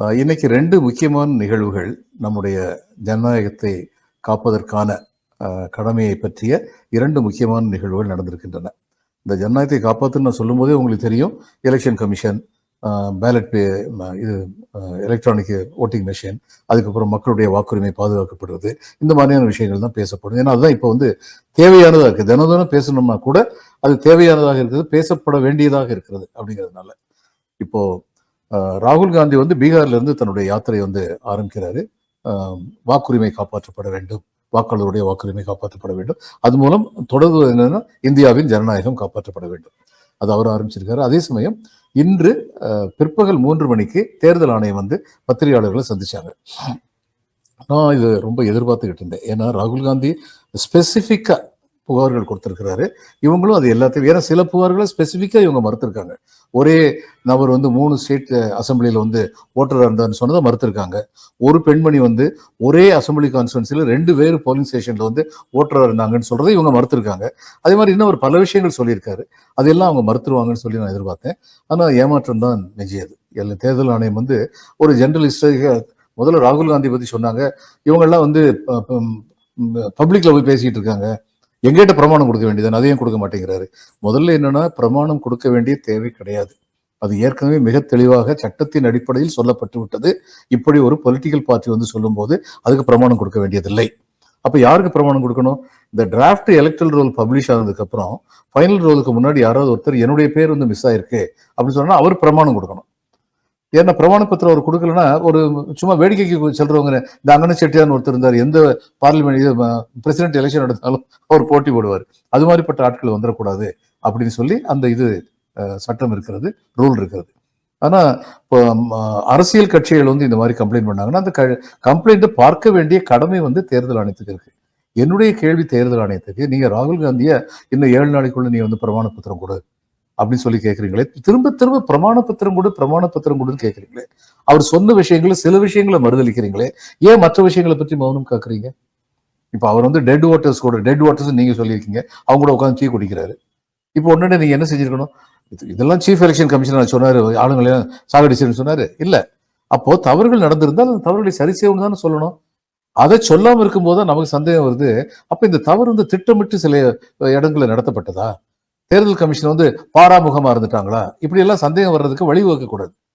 இன்னைக்கு ரெண்டு முக்கியமான நிகழ்வுகள் நம்முடைய ஜனநாயகத்தை காப்பதற்கான கடமையை பற்றிய இரண்டு முக்கியமான நிகழ்வுகள் நடந்திருக்கின்றன. இந்த ஜனநாயகத்தை காப்பாற்றுன்னு நான் சொல்லும்போதே உங்களுக்கு தெரியும் எலெக்ஷன் கமிஷன் பேலட் இது எலக்ட்ரானிக் ஓட்டிங் மிஷின் அதுக்கப்புறம் மக்களுடைய வாக்குரிமை பாதுகாக்கப்படுறது இந்த மாதிரியான விஷயங்கள் தான் பேசப்படும். ஏன்னா அதுதான் இப்போ வந்து தேவையானதாக இருக்குது தினம் பேசணும்னா கூட அது தேவையானதாக இருக்கிறது பேசப்பட வேண்டியதாக இருக்கிறது அப்படிங்கிறதுனால. இப்போ ராகுல் காந்தி வந்து பீகார்லேருந்து தன்னுடைய யாத்திரை வந்து ஆரம்பிக்கிறாரு. வாக்குரிமை காப்பாற்றப்பட வேண்டும். வாக்காளருடைய வாக்குரிமை காப்பாற்றப்பட வேண்டும். அது மூலம் தொடர்பு என்னன்னா இந்தியாவின் ஜனநாயகம் காப்பாற்றப்பட வேண்டும். அது அவர் ஆரம்பிச்சிருக்காரு. அதே சமயம் இன்று பிற்பகல் மூன்று மணிக்கு தேர்தல் ஆணையம் வந்து பத்திரிகையாளர்களை சந்திச்சாங்க. நான் இது ரொம்ப எதிர்பார்த்துக்கிட்டு இருந்தேன். ஏன்னா ராகுல் காந்தி ஸ்பெசிஃபிக்காக புகார்கள் கொடுத்துருக்கிறாரு. இவங்களும் அது எல்லாத்தையும் ஏன்னா சில புகார்களை ஸ்பெசிஃபிக்காக இவங்க மறுத்திருக்காங்க. ஒரே நபர் வந்து மூணு ஸ்டேட் அசம்பிளியில் வந்து ஓட்டராக இருந்தான்னு சொன்னதை மறுத்திருக்காங்க. ஒரு பெண்மணி வந்து ஒரே அசம்பிளி கான்ஸ்டுவன்சியில் ரெண்டு வேறு போலிங் ஸ்டேஷனில் வந்து ஓட்டராக இருந்தாங்கன்னு சொல்கிறத இவங்க மறுத்திருக்காங்க. அதே மாதிரி இன்னும் ஒரு பல விஷயங்கள் சொல்லியிருக்காரு. அதெல்லாம் அவங்க மறுத்துருவாங்கன்னு சொல்லி நான் எதிர்பார்த்தேன். ஆனால் ஏமாற்றம் தான் நெஞ்சியது எல்லா தேர்தல் ஆணையம் வந்து ஒரு ஜெர்னலிஸ்டாக முதல்ல ராகுல் காந்தி பற்றி சொன்னாங்க. இவங்கெல்லாம் வந்து பப்ளிக்ல போய் பேசிட்டு இருக்காங்க. எங்கிட்ட பிரமாணம் கொடுக்க வேண்டியது அதையும் கொடுக்க மாட்டேங்கிறாரு. முதல்ல என்னன்னா பிரமாணம் கொடுக்க வேண்டிய தேவை கிடையாது. அது ஏற்கனவே மிக தெளிவாக சட்டத்தின் அடிப்படையில் சொல்லப்பட்டு விட்டது. இப்படி ஒரு பொலிட்டிக்கல் பார்ட்டி வந்து சொல்லும்போது அதுக்கு பிரமாணம் கொடுக்க வேண்டியதில்லை. அப்ப யாருக்கு பிரமாணம் கொடுக்கணும்? இந்த டிராஃப்ட் எலக்ட்ரல் ரோல் பப்ளிஷ் ஆனதுக்கு அப்புறம் ஃபைனல் ரோலுக்கு முன்னாடி யாராவது ஒருத்தர் என்னுடைய பேர் வந்து மிஸ் ஆயிருக்கு. அப்படின்னு சொன்னா அவர் பிரமாணம் கொடுக்கணும். ஏன்னா பிரமாண பத்திரம் அவர் கொடுக்கலன்னா ஒரு சும்மா வேடிக்கைக்கு செல்றவங்க இந்த அங்கன செட்டியார்னு ஒருத்தர் இருந்தார் எந்த பார்லிமெண்ட் இது பிரசிடென்ட் எலெக்ஷன் நடந்தாலும் அவர் போட்டி போடுவார். அது மாதிரிப்பட்ட ஆட்கள் வந்துடக்கூடாது அப்படின்னு சொல்லி அந்த இது அஹ், சட்டம் இருக்கிறது ரூல் இருக்கிறது. ஆனா இப்போ அரசியல் கட்சிகள் வந்து இந்த மாதிரி கம்ப்ளைண்ட் பண்ணாங்கன்னா அந்த கம்ப்ளைண்ட்டை பார்க்க வேண்டிய கடமை வந்து தேர்தல் ஆணையத்துக்கு இருக்கு. என்னுடைய கேள்வி தேர்தல் ஆணையத்துக்கு நீங்க ராகுல் காந்திய இன்னும் ஏழு நாளைக்குள்ள நீ வந்து பிரமாண பத்திரம் கொடு. அப்படின்னு சொல்லி கேட்குறீங்களே திரும்ப திரும்ப பிரமாண பத்திரம் கொடு பிரமாண பத்திரம் கொடுன்னு கேட்குறீங்களே அவர் சொன்ன விஷயங்களை சில விஷயங்களை மறுதளிக்கிறீங்களே. ஏன் மற்ற விஷயங்களை பற்றி மௌனம் காக்குறீங்க? இப்போ அவர் வந்து டெட் வாட்டர்ஸ் கூட டெட் வாட்டர்ஸ் நீங்கள் சொல்லியிருக்கீங்க. அவங்க கூட உட்காந்து டீ குடிக்கிறாரு. இப்போ உடனே நீங்கள் என்ன செஞ்சிருக்கணும்? இது- இதெல்லாம் சீஃப் எலெக்ஷன் கமிஷனர் சொன்னார். ஆளுங்களையும் சாகடிச்சிருன்னு சொன்னார். இல்லை. அப்போ தவறுகள் நடந்திருந்தால் அந்த தவறுகளை சரி செய்யணும்னு தானே சொல்லணும். அதை சொல்லாமல் இருக்கும்போது தான் நமக்கு சந்தேகம் வருது. அப்போ இந்த தவறு வந்து திட்டமிட்டு சில இடங்களில் நடத்தப்பட்டதா? தேர்தல் கமிஷன் வந்து பாராமுகமா இருந்துட்டாங்களா? இப்படி எல்லாம் சந்தேகம் வர்றதுக்கு வழிவகுக்க கூடாது.